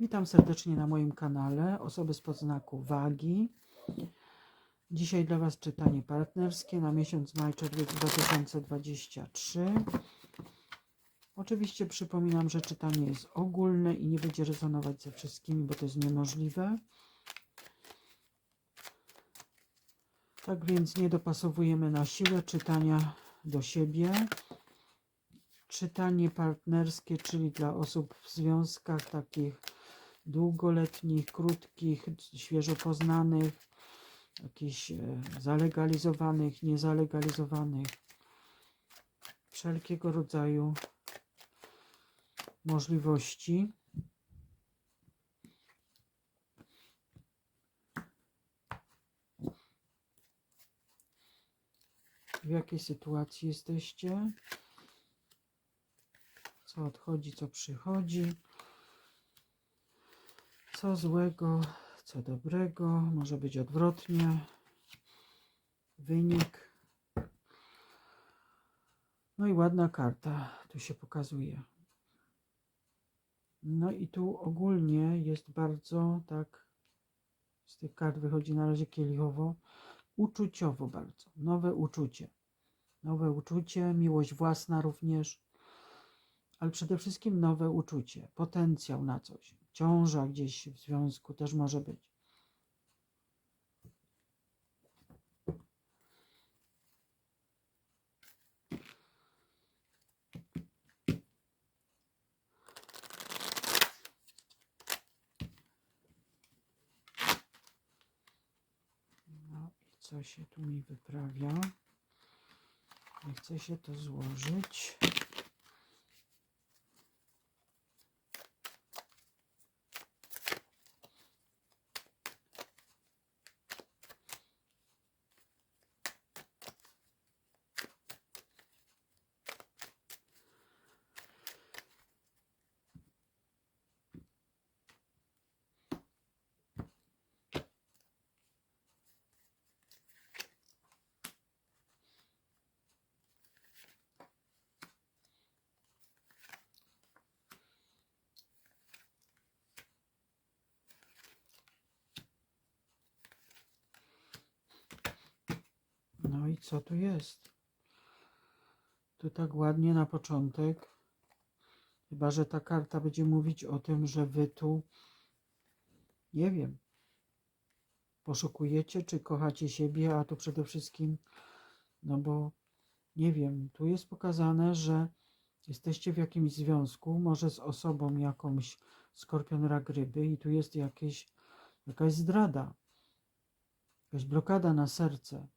Witam serdecznie na moim kanale Osoby z podznaku wagi. Dzisiaj dla Was czytanie partnerskie na miesiąc maj czerwiec 2023. Oczywiście przypominam, że czytanie jest ogólne i nie będzie rezonować ze wszystkimi, bo to jest niemożliwe. Tak więc nie dopasowujemy na siłę czytania do siebie. Czytanie partnerskie, czyli dla osób w związkach takich długoletnich, krótkich, świeżo poznanych, jakichś e, zalegalizowanych, niezalegalizowanych, wszelkiego rodzaju możliwości. W jakiej sytuacji jesteście? Co odchodzi, co przychodzi? Co złego, co dobrego, może być odwrotnie. Wynik. No i ładna karta tu się pokazuje. No i tu ogólnie jest bardzo tak, z tych kart wychodzi na razie kielichowo, uczuciowo bardzo. Nowe uczucie. Nowe uczucie, miłość własna również, ale przede wszystkim nowe uczucie, potencjał na coś. Ciąża gdzieś w związku też może być. No i co się tu mi wyprawia? Nie chce się to złożyć. No i co tu jest? Tu tak ładnie na początek. Chyba, że ta karta będzie mówić o tym, że wy tu, nie wiem, poszukujecie, czy kochacie siebie, a tu przede wszystkim, no bo nie wiem, tu jest pokazane, że jesteście w jakimś związku, może z osobą jakąś skorpion rak ryby i tu jest jakieś, jakaś zdrada, jakaś blokada na serce.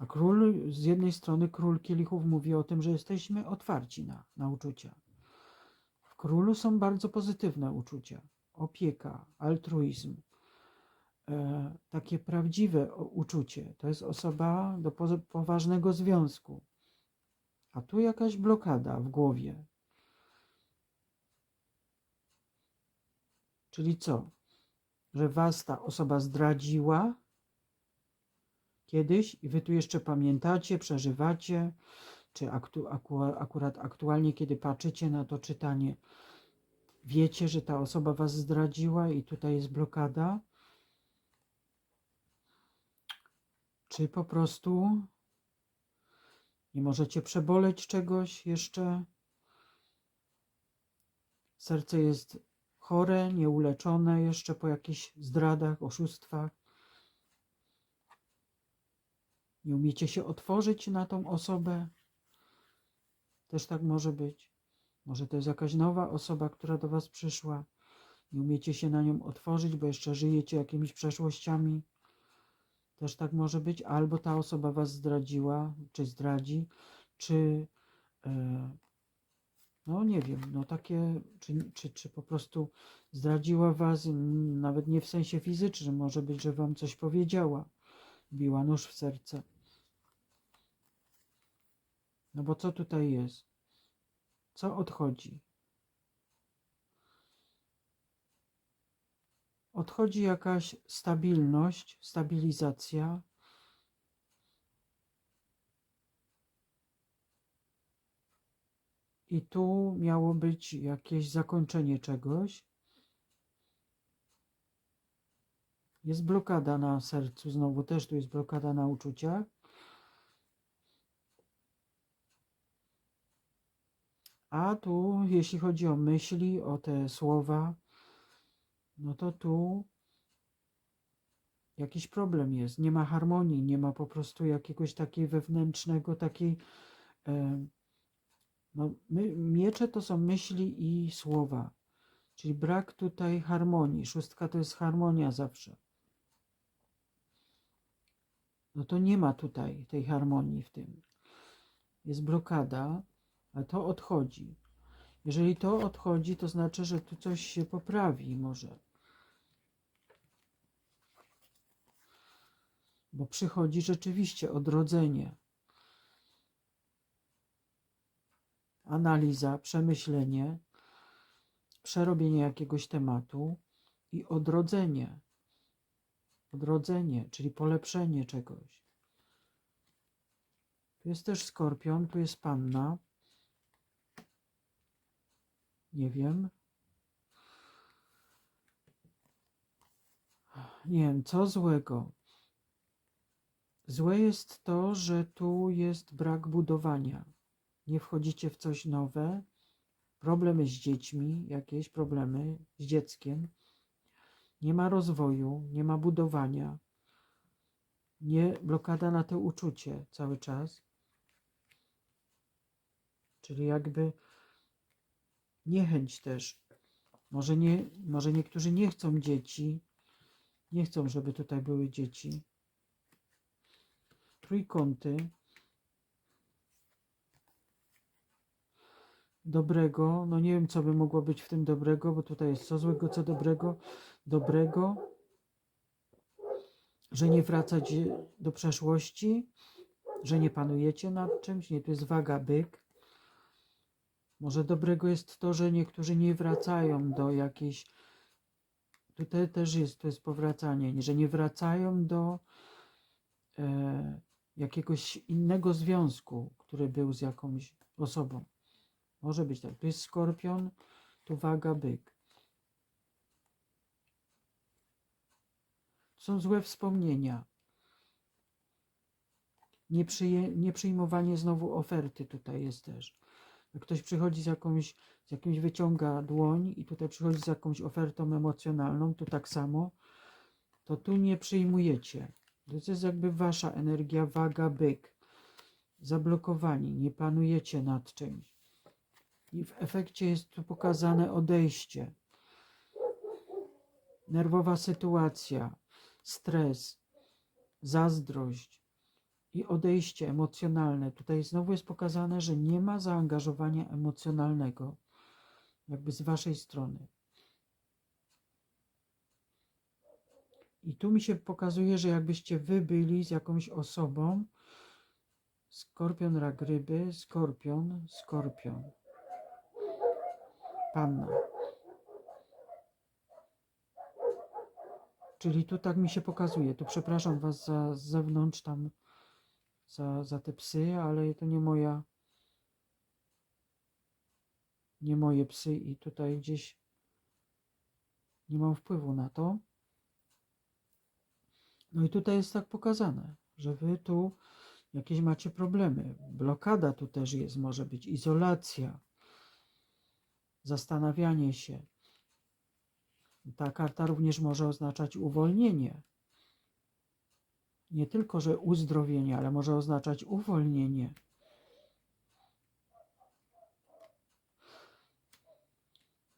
A król, z jednej strony król kielichów mówi o tym, że jesteśmy otwarci na, na uczucia. W królu są bardzo pozytywne uczucia. Opieka, altruizm, e, takie prawdziwe uczucie. To jest osoba do poważnego związku. A tu jakaś blokada w głowie. Czyli co? Że was ta osoba zdradziła, kiedyś i wy tu jeszcze pamiętacie, przeżywacie, czy aktu, aku, akurat aktualnie, kiedy patrzycie na to czytanie, wiecie, że ta osoba was zdradziła i tutaj jest blokada? Czy po prostu nie możecie przeboleć czegoś jeszcze? Serce jest chore, nieuleczone jeszcze po jakichś zdradach, oszustwach. Nie umiecie się otworzyć na tą osobę. Też tak może być. Może to jest jakaś nowa osoba, która do Was przyszła. Nie umiecie się na nią otworzyć, bo jeszcze żyjecie jakimiś przeszłościami. Też tak może być. Albo ta osoba Was zdradziła, czy zdradzi, czy e, no nie wiem, no takie, czy, czy, czy po prostu zdradziła Was, nawet nie w sensie fizycznym, może być, że Wam coś powiedziała biła nóż w serce. No bo co tutaj jest? Co odchodzi? Odchodzi jakaś stabilność, stabilizacja. I tu miało być jakieś zakończenie czegoś. Jest blokada na sercu, znowu też tu jest blokada na uczuciach. A tu, jeśli chodzi o myśli, o te słowa, no to tu jakiś problem jest. Nie ma harmonii, nie ma po prostu jakiegoś takiej wewnętrznego, takiej. E, no, my, miecze to są myśli i słowa, czyli brak tutaj harmonii. Szóstka to jest harmonia zawsze. No to nie ma tutaj tej harmonii w tym. Jest blokada, a to odchodzi. Jeżeli to odchodzi, to znaczy, że tu coś się poprawi może. Bo przychodzi rzeczywiście odrodzenie. Analiza, przemyślenie, przerobienie jakiegoś tematu i odrodzenie. Odrodzenie, czyli polepszenie czegoś. Tu jest też skorpion, tu jest panna. Nie wiem. Nie wiem, co złego. Złe jest to, że tu jest brak budowania. Nie wchodzicie w coś nowe. Problemy z dziećmi, jakieś problemy z dzieckiem. Nie ma rozwoju, nie ma budowania. Nie blokada na to uczucie cały czas. Czyli jakby niechęć też. Może, nie, może niektórzy nie chcą dzieci, nie chcą, żeby tutaj były dzieci. Trójkąty. Dobrego, no nie wiem, co by mogło być w tym dobrego, bo tutaj jest co złego, co dobrego. Dobrego, że nie wracać do przeszłości, że nie panujecie nad czymś, nie, tu jest waga byk. Może dobrego jest to, że niektórzy nie wracają do jakiejś. Tutaj też jest, to jest powracanie, że nie wracają do e, jakiegoś innego związku, który był z jakąś osobą. Może być tak. Tu jest skorpion, tu waga byk. Są złe wspomnienia. Nieprzyjmowanie znowu oferty tutaj jest też. Jak ktoś przychodzi z jakąś, z jakimś wyciąga dłoń i tutaj przychodzi z jakąś ofertą emocjonalną, to tak samo, to tu nie przyjmujecie. To jest jakby wasza energia, waga, byk. Zablokowani, nie panujecie nad czymś. I w efekcie jest tu pokazane odejście. Nerwowa sytuacja, stres, zazdrość, i odejście emocjonalne. Tutaj znowu jest pokazane, że nie ma zaangażowania emocjonalnego, jakby z waszej strony. I tu mi się pokazuje, że jakbyście wy byli z jakąś osobą, skorpion, rak ryby, skorpion, skorpion, panna. Czyli tu tak mi się pokazuje. Tu przepraszam was za z zewnątrz tam za, za te psy, ale to nie moja nie moje psy i tutaj gdzieś nie mam wpływu na to. No i tutaj jest tak pokazane, że wy tu jakieś macie problemy. Blokada tu też jest, może być izolacja, zastanawianie się. Ta karta również może oznaczać uwolnienie nie tylko, że uzdrowienie, ale może oznaczać uwolnienie.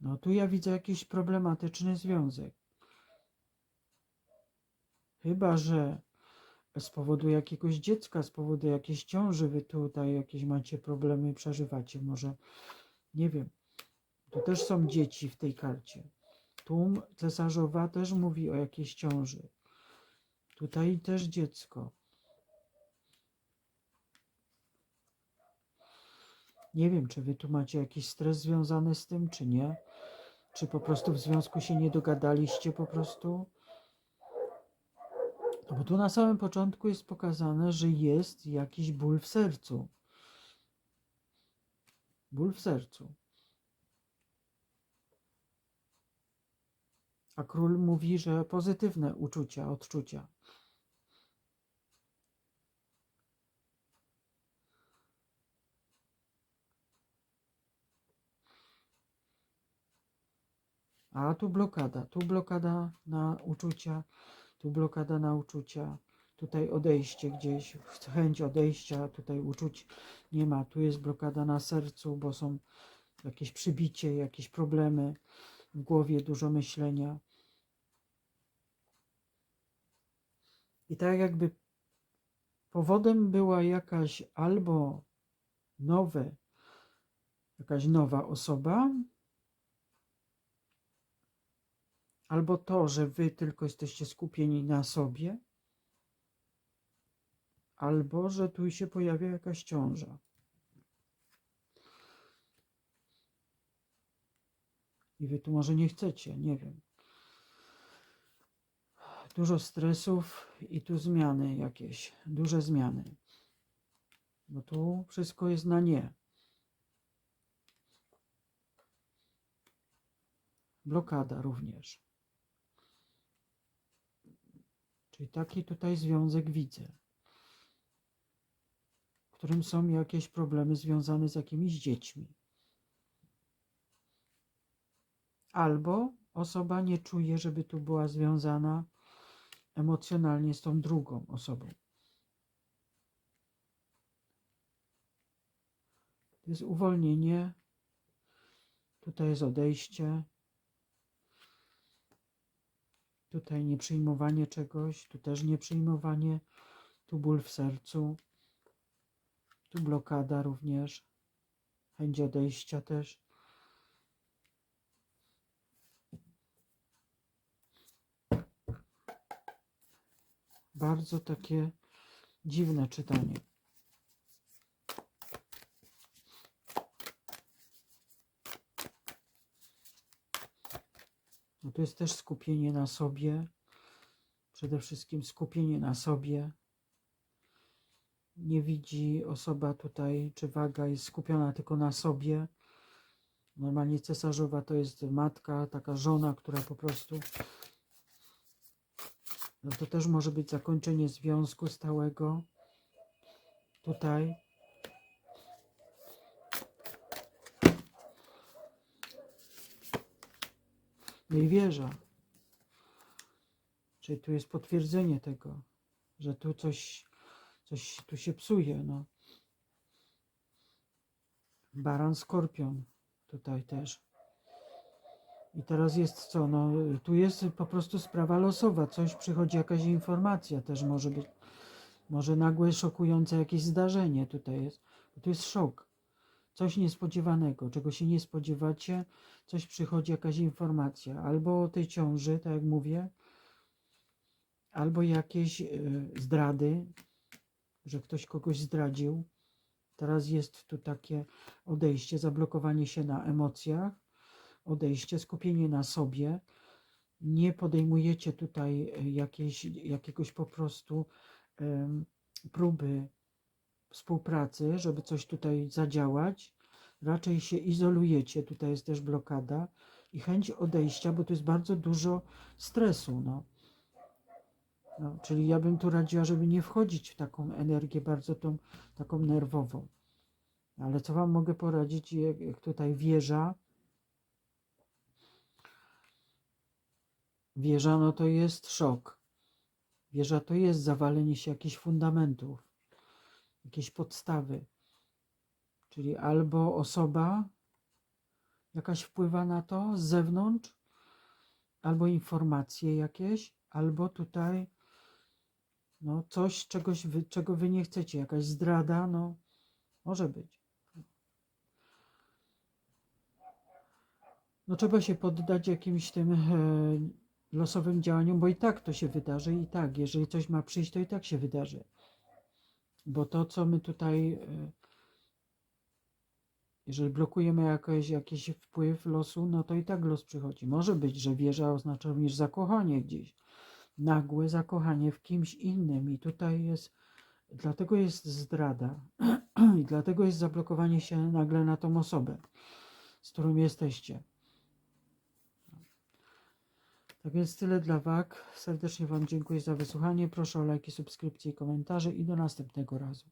No tu ja widzę jakiś problematyczny związek. Chyba, że z powodu jakiegoś dziecka, z powodu jakiejś ciąży, wy tutaj jakieś macie problemy, przeżywacie. Może, nie wiem. Tu też są dzieci w tej karcie. Tu cesarzowa też mówi o jakiejś ciąży. Tutaj też dziecko. Nie wiem, czy wy tu macie jakiś stres związany z tym, czy nie. Czy po prostu w związku się nie dogadaliście po prostu. No bo tu na samym początku jest pokazane, że jest jakiś ból w sercu. Ból w sercu. A król mówi, że pozytywne uczucia, odczucia. A tu blokada, tu blokada na uczucia, tu blokada na uczucia, tutaj odejście gdzieś, chęć odejścia, tutaj uczuć nie ma. Tu jest blokada na sercu, bo są jakieś przybicie, jakieś problemy w głowie, dużo myślenia. I tak jakby powodem była jakaś albo nowe, jakaś nowa osoba, albo to, że wy tylko jesteście skupieni na sobie, albo że tu się pojawia jakaś ciąża. I wy tu może nie chcecie, nie wiem. Dużo stresów i tu zmiany jakieś, duże zmiany. Bo tu wszystko jest na nie. Blokada również. Czyli taki tutaj związek widzę, w którym są jakieś problemy związane z jakimiś dziećmi. Albo osoba nie czuje, żeby tu była związana emocjonalnie z tą drugą osobą. To jest uwolnienie, tutaj jest odejście, tutaj nie przyjmowanie czegoś, tu też nie przyjmowanie, tu ból w sercu, tu blokada również, chęć odejścia też. Bardzo takie dziwne czytanie. No to jest też skupienie na sobie. Przede wszystkim skupienie na sobie. Nie widzi osoba tutaj, czy waga jest skupiona tylko na sobie. Normalnie cesarzowa to jest matka, taka żona, która po prostu no to też może być zakończenie związku stałego. Tutaj. No i wieża. Czyli tu jest potwierdzenie tego, że tu coś, coś tu się psuje. No. Baran skorpion tutaj też. I teraz jest co? No, tu jest po prostu sprawa losowa. Coś przychodzi, jakaś informacja też może być. Może nagłe, szokujące jakieś zdarzenie tutaj jest. Tu jest szok. Coś niespodziewanego, czego się nie spodziewacie. Coś przychodzi, jakaś informacja. Albo o tej ciąży, tak jak mówię. Albo jakieś y, zdrady, że ktoś kogoś zdradził. Teraz jest tu takie odejście, zablokowanie się na emocjach odejście, skupienie na sobie. Nie podejmujecie tutaj e, jakiejś, jakiegoś po prostu um, próby współpracy, żeby coś tutaj zadziałać. Raczej się izolujecie, tutaj jest też blokada i chęć odejścia, bo tu jest bardzo dużo stresu. No. No, czyli ja bym tu radziła, żeby nie wchodzić w taką energię bardzo tą, taką nerwową. Ale co Wam mogę poradzić, jak tutaj wieża, Wieża no to jest szok. Wieża to jest zawalenie się jakichś fundamentów, jakieś podstawy. Czyli albo osoba jakaś wpływa na to z zewnątrz, albo informacje jakieś, albo tutaj no coś, czegoś wy, czego wy nie chcecie, jakaś zdrada, no może być. No trzeba się poddać jakimś tym e, losowym działaniom, bo i tak to się wydarzy, i tak, jeżeli coś ma przyjść, to i tak się wydarzy. Bo to, co my tutaj, e, jeżeli blokujemy jakiś, jakiś wpływ losu, no to i tak los przychodzi. Może być, że wieża oznacza również zakochanie gdzieś, nagłe zakochanie w kimś innym, i tutaj jest, dlatego jest zdrada, i dlatego jest zablokowanie się nagle na tą osobę, z którą jesteście. Tak więc tyle dla wag. Serdecznie Wam dziękuję za wysłuchanie. Proszę o lajki, subskrypcje i komentarze i do następnego razu.